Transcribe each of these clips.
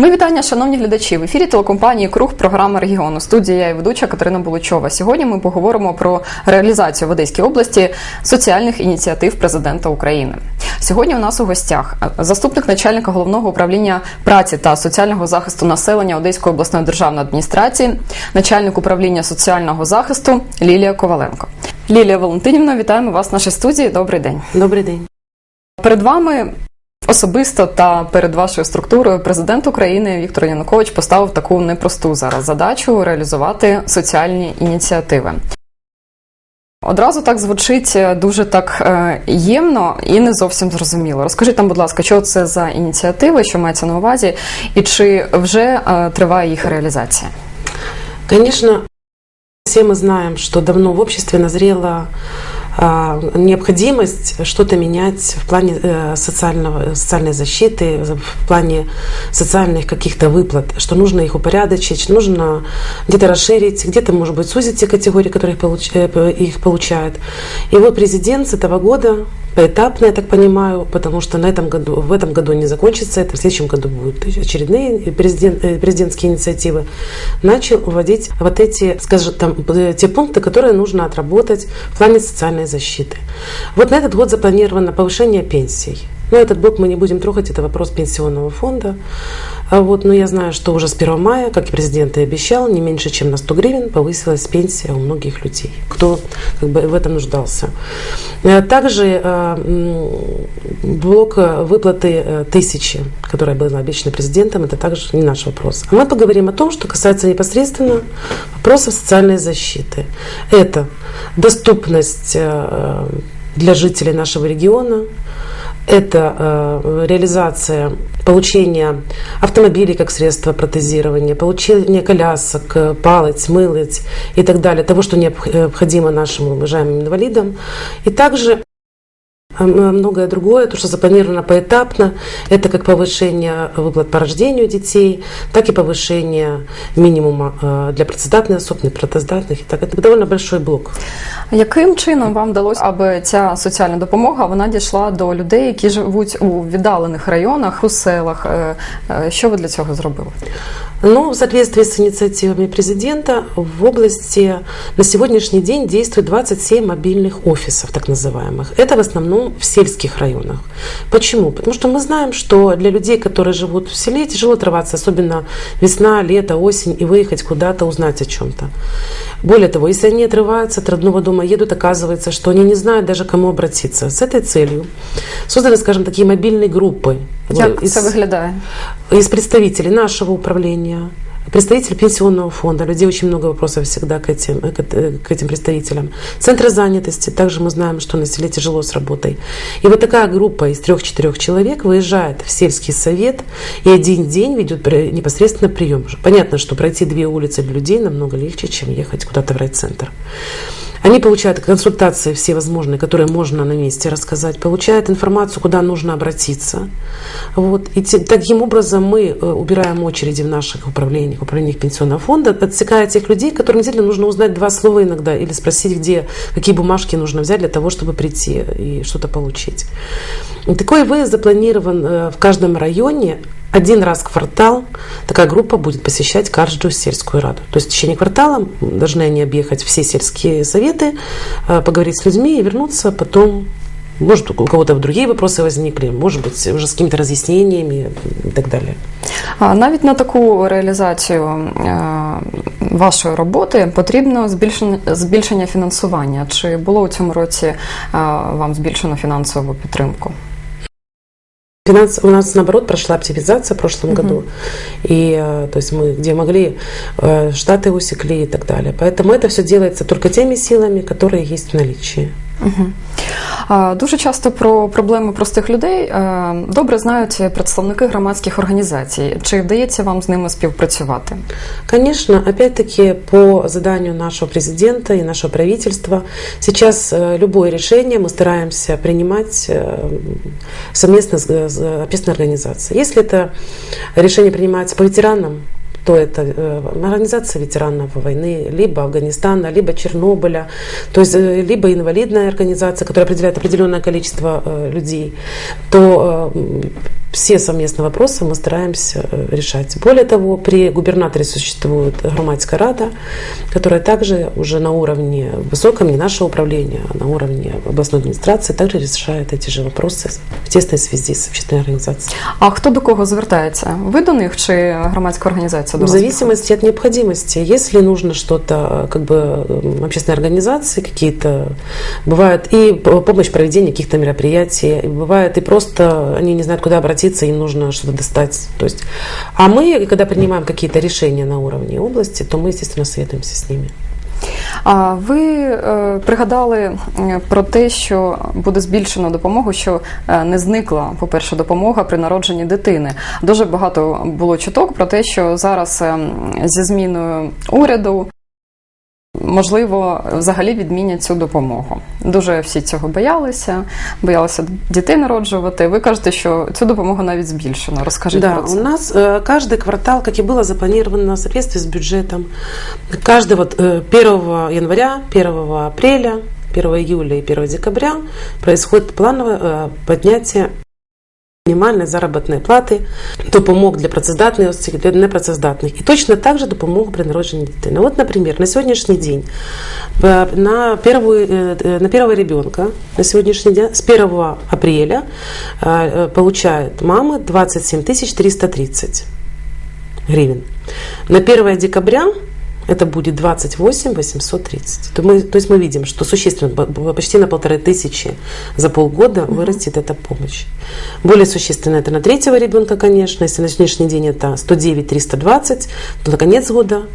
Ми вітання, шановні глядачі. В ефірі телекомпанії Круг програма регіону. Студія я і ведуча Катерина Булучова. Сьогодні ми поговоримо про реалізацію в Одеській області соціальних ініціатив президента України. Сьогодні у нас у гостях заступник начальника головного управління праці та соціального захисту населення Одеської обласної державної адміністрації, начальник управління соціального захисту Лілія Коваленко. Лілія Валентинівна, вітаємо вас в нашій студії. Добрий день. Добрий день. Перед вами особисто та перед вашою структурою президент України Віктор Янукович поставив таку непросту зараз задачу реалізувати соціальні ініціативи. Одразу так звучить дуже так е, ємно і не зовсім зрозуміло. Розкажіть нам, будь ласка, що це за ініціативи, що мається на увазі, і чи вже е, триває їх реалізація? Конечно, все мы знаем, что давно в обществе назрела а, необходимость что-то менять в плане э, социального, социальной защиты, в плане социальных каких-то выплат, что нужно их упорядочить, нужно где-то расширить, где-то, может быть, сузить те категории, которые э, их получают. И вот президент с этого года поэтапно, я так понимаю, потому что на этом году, в этом году не закончится это, в следующем году будут очередные президент, э, президентские инициативы, начал вводить вот эти, скажем, там, те пункты, которые нужно отработать в плане социальной защиты. Вот на этот год запланировано повышение пенсий. Но этот блок мы не будем трогать, это вопрос пенсионного фонда. А вот, но я знаю, что уже с 1 мая, как и президент и обещал, не меньше, чем на 100 гривен повысилась пенсия у многих людей, кто как бы, в этом нуждался. Э, также э, блок выплаты э, тысячи, которая была обещана президентом, это также не наш вопрос. А мы поговорим о том, что касается непосредственно вопросов социальной защиты. Это доступность для жителей нашего региона, это э, реализация получения автомобилей как средства протезирования, получение колясок, э, палец, мылец и так далее, того, что необходимо нашим уважаемым инвалидам. И также многое другое, то, что запланировано поэтапно, это как повышение выплат по рождению детей, так и повышение минимума а, для працездатних особ, непроцездатних. І так це доволі большой блок. Яким чином вам вдалося, аби ця соціальна допомога вона дійшла до людей, які живуть у віддалених районах, у селах? Е, е, що ви для цього зробили? Ну, в соответствии с инициативами президента в области на сегодняшний день действует 27 мобильных офисов, так называемых. Это в основном в сельских районах. Почему? Потому что мы знаем, что для людей, которые живут в селе, тяжело отрываться, особенно весна, лето, осень, и выехать куда-то, узнать о чем-то. Более того, если они отрываются от родного дома, едут, оказывается, что они не знают даже, кому обратиться. С этой целью созданы, скажем, такие мобильные группы. Як из, це виглядає? Из представителей нашего управления, представитель пенсионного фонда. Людей очень много вопросов всегда к этим, к, к этим представителям. Центры занятости. Также мы знаем, что на селе тяжело с работой. И вот такая группа из трех-четырех человек выезжает в сельский совет и один день ведет непосредственно прием. Понятно, что пройти две улицы для людей намного легче, чем ехать куда-то в райцентр. Они получают консультации все возможные, которые можно на месте рассказать, получают информацию, куда нужно обратиться. Вот. И таким образом мы э, убираем очереди в наших управлениях, управлениях пенсионного фонда, отсекая тех людей, которым действительно нужно узнать два слова иногда или спросить, где, какие бумажки нужно взять для того, чтобы прийти и что-то получить. Такой выезд запланирован э, в каждом районе один раз в квартал такая группа будет посещать каждую сельскую раду. То есть в течение квартала должны они объехать все сельские советы, э, поговорить с людьми и вернуться потом может, у кого-то другие вопросы возникли, может быть, уже з какими-то роз'ясненнями і так далі. А навіть на таку реалізацію е, вашої роботи потрібно збільшення збільшення фінансування. Чи було у цьому році е, вам збільшено фінансову підтримку? Финанс, у нас, наоборот, прошла оптимизация в прошлом uh-huh. году. И, э, то есть мы, где могли, э, штаты усекли и так далее. Поэтому это все делается только теми силами, которые есть в наличии. Угу. Дуже часто про проблеми простих людей е, добре знають представники громадських організацій. Чи вдається вам з ними співпрацювати? Конечно, опять-таки по заданию нашего президента и нашего правительства сейчас э, любое решение мы стараемся принимать э, совместно с общественной организацией. Если это решение принимается по ветеранам, то это э, организация ветеранов войны, либо Афганистана, либо Чернобыля, то есть э, либо инвалидная организация, которая определяет определенное количество э, людей, то все совместные вопросы мы стараемся э, решать. Более того, при губернаторе существует громадская рада, которая также уже на уровне высоком, не нашего управления, а на уровне областной администрации, также решает эти же вопросы в тесной связи с общественной организацией. А хто до кого звертається? Ви до них чи громадська організація до В вас? зависимости от необходимости. Если нужно что-то, как бы м, общественные организации какие-то, бывает и п- помощь в проведении каких-то мероприятий, и бывает и просто они не знают, куда обратиться, им нужно что-то достать. То есть, а мы, когда принимаем какие-то решения на уровне области, то мы, естественно, советуемся с ними. А ви е, пригадали е, про те, що буде збільшено допомогу, що е, не зникла, по-перше, допомога при народженні дитини. Дуже багато було чуток про те, що зараз е, зі зміною уряду Можливо, взагалі відмінять цю допомогу. Дуже всі цього боялися, боялися дітей народжувати. Ви кажете, що цю допомогу навіть збільшено. Розкажіть да, про у це. нас э, каждый квартал, как и было запланировано в соответствии с бюджетом, каждый вот э, 1 января, 1 апреля, 1 июля и 1 декабря происходит плановое э, поднятие мінімальної заробітної плати, допомог для працездатних осіб, для непрацездатних. І точно так же допомогу при народженні дитини. Вот, например, на сегодняшний день э, на первую, э, э, на первого ребенка на сегодняшний день с 1 апреля э, э, получают мамы 27 330 гривен. На 1 декабря это будет 28 830. То, мы, то есть мы видим, что существенно, почти на полторы тысячи за полгода вырастет эта помощь. Более существенно это на третьего ребенка, конечно. Если на сегодняшний день это 109 320, то на конец года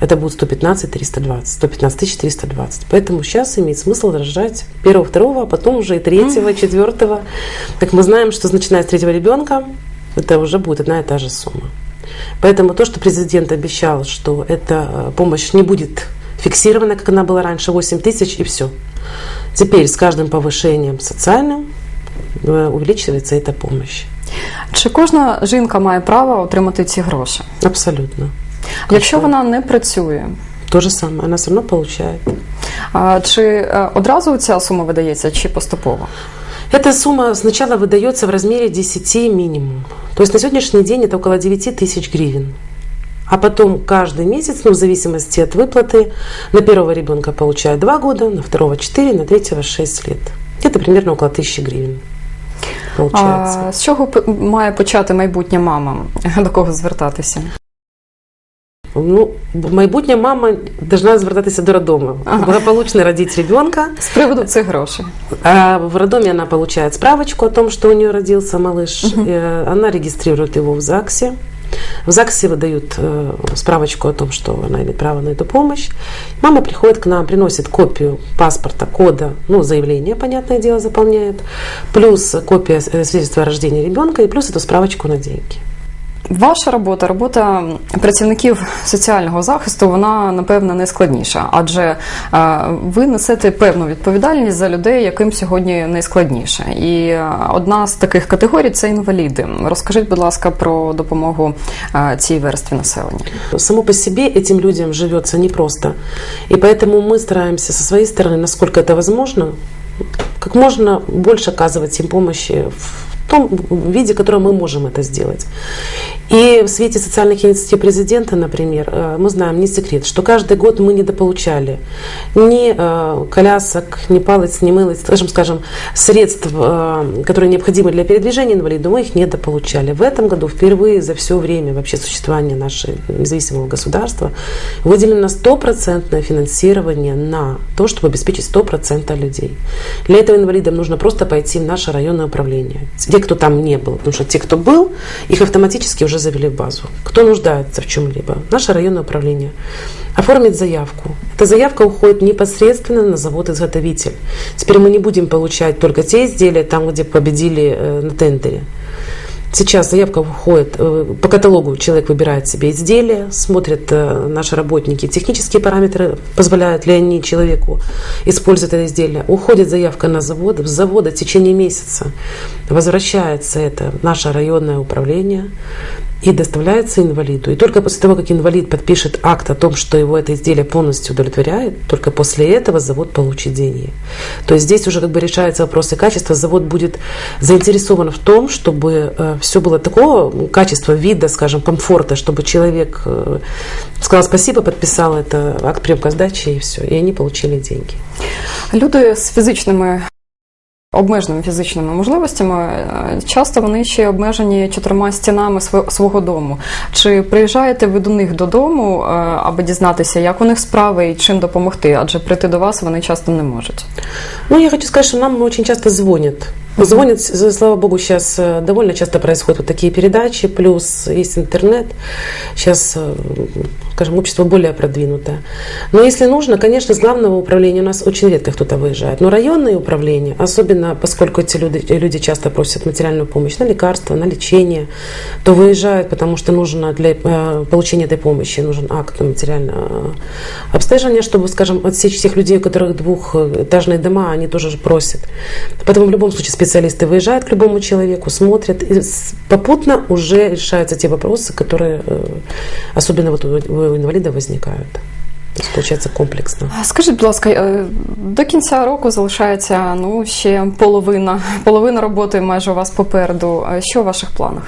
это будет 115 320, 115 320. Поэтому сейчас имеет смысл рожать первого, второго, а потом уже и третьего, четвертого. Так мы знаем, что начиная с третьего ребенка, это уже будет одна и та же сумма. Поэтому то, что президент обещал, что эта э, помощь не будет фиксирована, как она была раньше, 8 тысяч и все. Теперь с каждым повышением социальным э, увеличивается эта помощь. Чи кожна жінка має право отримати ці гроші? Абсолютно. Якщо вона не працює, То же самое, она все равно получает. а, чи е, одразу ця сума видається, чи поступово? Эта сумма сначала выдается в размере 10 минимум. То есть на сегодняшний день это около 9 тысяч гривен. А потом каждый месяц, ну, в зависимости от выплаты, на первого ребенка получают 2 года, на второго 4, на третьего 6 лет. Где-то примерно около 1000 гривен получается. А, з чого має почати майбутня мама? До кого звертатися? Ну, майбутня мама должна звертатися до роддома. Ага. Благополучно родить ребенка. З приводу цих грошей. А в роддоме она получает справочку о том, что у нее родился малыш. Э, Она регистрирует его в ЗАГСе. В ЗАГСе выдают э, справочку о том, что она имеет право на эту помощь. Мама приходит к нам, приносит копию паспорта, кода, ну, заявление, понятное дело, заполняет, плюс копия э, свидетельства о рождении ребенка и плюс эту справочку на деньги. Ваша робота, робота працівників соціального захисту, вона напевно найскладніша, адже е, ви несете певну відповідальність за людей, яким сьогодні найскладніше. І е, одна з таких категорій це інваліди. Розкажіть, будь ласка, про допомогу е, цій верстві населення. Само по себе этим людям живется непросто. И поэтому мы стараемся со своей стороны, насколько это возможно, как можно больше оказывать им помощи в том виде, в котором мы можем это сделать. И в свете социальных инициатив президента, например, э, мы знаем, не секрет, что каждый год мы недополучали ни э, колясок, ни палец, ни мылец, скажем, скажем, средств, э, которые необходимы для передвижения инвалида, мы их недополучали. В этом году впервые за все время вообще существования нашего независимого государства выделено стопроцентное финансирование на то, чтобы обеспечить 100% людей. Для этого инвалидам нужно просто пойти в наше районное управление. Те, кто там не был, потому что те, кто был, их автоматически уже завели в базу. Кто нуждается в чем-либо, наше районное управление. Оформить заявку. Эта заявка уходит непосредственно на завод-изготовитель. Теперь мы не будем получать только те изделия, там, где победили э, на тендере. Сейчас заявка выходит, э, по каталогу человек выбирает себе изделие, смотрят э, наши работники технические параметры, позволяют ли они человеку использовать это изделие. Уходит заявка на завод, с завода в течение месяца возвращается это наше районное управление. И доставляется инвалиду. И только после того, как инвалид подпишет акт о том, что его это изделие полностью удовлетворяет, только после этого завод получит деньги. То есть здесь уже как бы решается вопрос и качества. Завод будет заинтересован в том, чтобы э, все было такого качества, вида, скажем, комфорта, чтобы человек э, сказал спасибо, подписал это акт приемка сдачи и все. И они получили деньги. Люди з фізичними обмеженими фізичними можливостями е, часто вони ще обмежені чотирма стінами св- свого дому. Чи приїжджаєте ви до них додому, е, аби дізнатися, як у них справи і чим допомогти? Адже прийти до вас вони часто не можуть. Ну, я хочу сказать, что нам очень часто звонят. Звонят, слава богу, сейчас э, довольно часто происходят вот такие передачи, плюс есть интернет. Сейчас, скажем, общество более продвинутое. Но если нужно, конечно, с главного управления у нас очень редко кто-то выезжает. Но районные управления, особенно поскольку эти люди, люди часто просят материальную помощь на лекарства, на лечение, то выезжают, потому что нужно для э, получения этой помощи нужен акт на материальное э, обследование, чтобы, скажем, отсечь тех людей, у которых двухэтажные дома, они тоже же просят. Поэтому в любом случае специалисты выезжают к любому человеку, смотрят, и попутно уже решаются те вопросы, которые э, особенно вот у, інваліда инвалида возникают. То есть получается комплексно. Скажіть, будь ласка, до кінця року залишається ну ще половина, половина роботи майже у вас попереду. Що у ваших планах?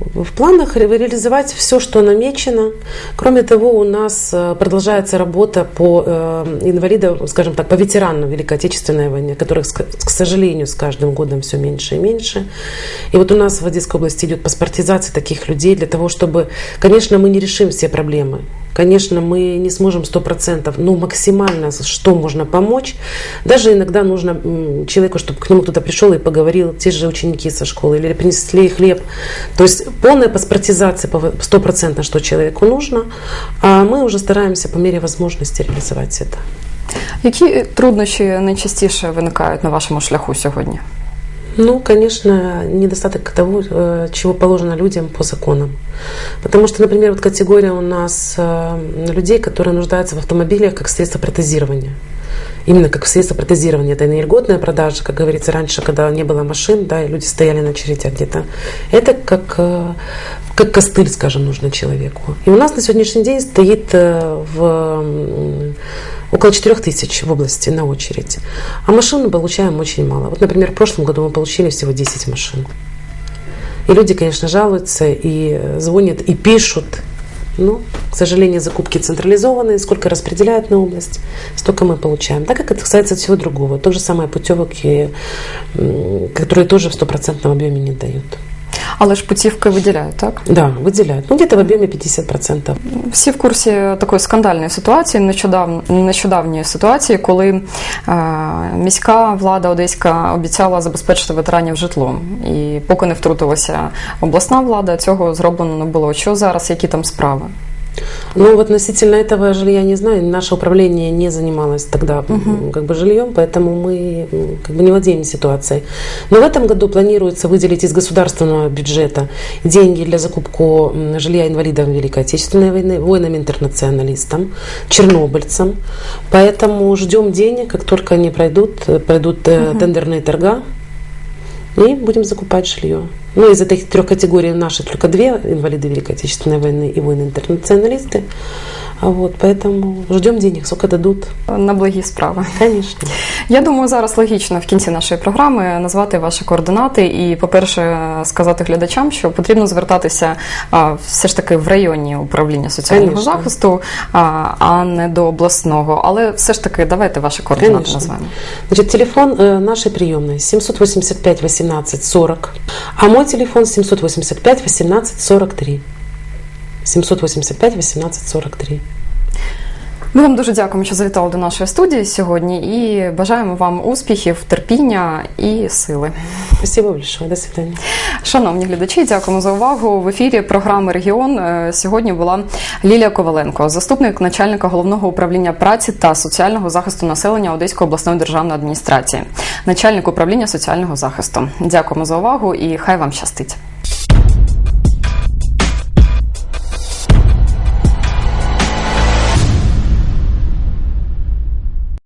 В планах ре- реализовать все, что намечено. Кроме того, у нас э, продолжается работа по э, инвалидам, скажем так, по ветеранам Великой Отечественной войны, которых, к сожалению, с каждым годом все меньше и меньше. И вот у нас в Одесской области идет паспортизация таких людей для того, чтобы, конечно, мы не решим все проблемы. Конечно, мы не сможем 100%, но максимально, что можно помочь. Даже иногда нужно м, человеку, чтобы к нему кто-то пришел и поговорил, те же ученики со школы, или принесли хлеб. То есть полная паспортизация, по- стопроцентно, что человеку нужно. А мы уже стараемся по мере возможности реализовать это. Які труднощі найчастіше виникають на вашому шляху сьогодні? Ну, конечно, недостаток того, э, чего положено людям по законам. Потому что, например, вот категория у нас э, людей, которые нуждаются в автомобилях как средство протезирования. Именно как средство протезирования. Это не льготная продажа, как говорится раньше, когда не было машин, да, и люди стояли на очередях где-то. Это как, э, как костыль, скажем, нужно человеку. И у нас на сегодняшний день стоит в, около 4 тысяч в области на очередь. А машин мы получаем очень мало. Вот, например, в прошлом году мы получили всего 10 машин. И люди, конечно, жалуются и э, звонят, и пишут. Но, к сожалению, закупки централизованные. Сколько распределяют на область, столько мы получаем. Так как это касается всего другого. То же самое путевок, которые тоже в стопроцентном объеме не дают. Але ж путівки виділяють, так? Да, выделяют. Ну, где-то в объеме 50%. Всі в курсі такої скандальної ситуації, нещодавно нещодавньої ситуації, коли е, міська влада одеська обіцяла забезпечити ветеранів житлом. І поки не втрутилася обласна влада, цього зроблено не було. Що зараз, які там справи? Ну, вот относительно этого жилья не знаю. Наше управление не занималось тогда м, как бы жильем, поэтому мы как бы не владеем ситуацией. Но в этом году планируется выделить из государственного бюджета деньги для закупку жилья инвалидам Великой Отечественной войны, воинам-интернационалистам, чернобыльцам. Поэтому ждем денег, как только они пройдут, э, пройдут э, тендерные торга, и будем закупать жилье. Ну, из этих трех категорий наши только две инвалиды Великой Отечественной войны и воины-интернационалисты. А вот, поэтому ждем денег, сколько дадут. На благі справи. Конечно. Я думаю, зараз логічно в кінці нашої програми назвати ваші координати і, по-перше, сказати глядачам, що потрібно звертатися а, все ж таки в районні управління соціального Конечно. захисту, а, а не до обласного. Але все ж таки давайте ваші координати Конечно. назвемо. Значит, телефон э, нашей приемной 785 18 40, а мой телефон 785 18 43. 785 18 43. Ми вам дуже дякуємо, що завітали до нашої студії сьогодні, і бажаємо вам успіхів, терпіння і сили. Спасибо большое. До свидания. Шановні глядачі, дякуємо за увагу. В ефірі програми Регіон е, сьогодні була Лілія Коваленко, заступник начальника головного управління праці та соціального захисту населення Одеської обласної державної адміністрації, начальник управління соціального захисту. Дякуємо за увагу і хай вам щастить.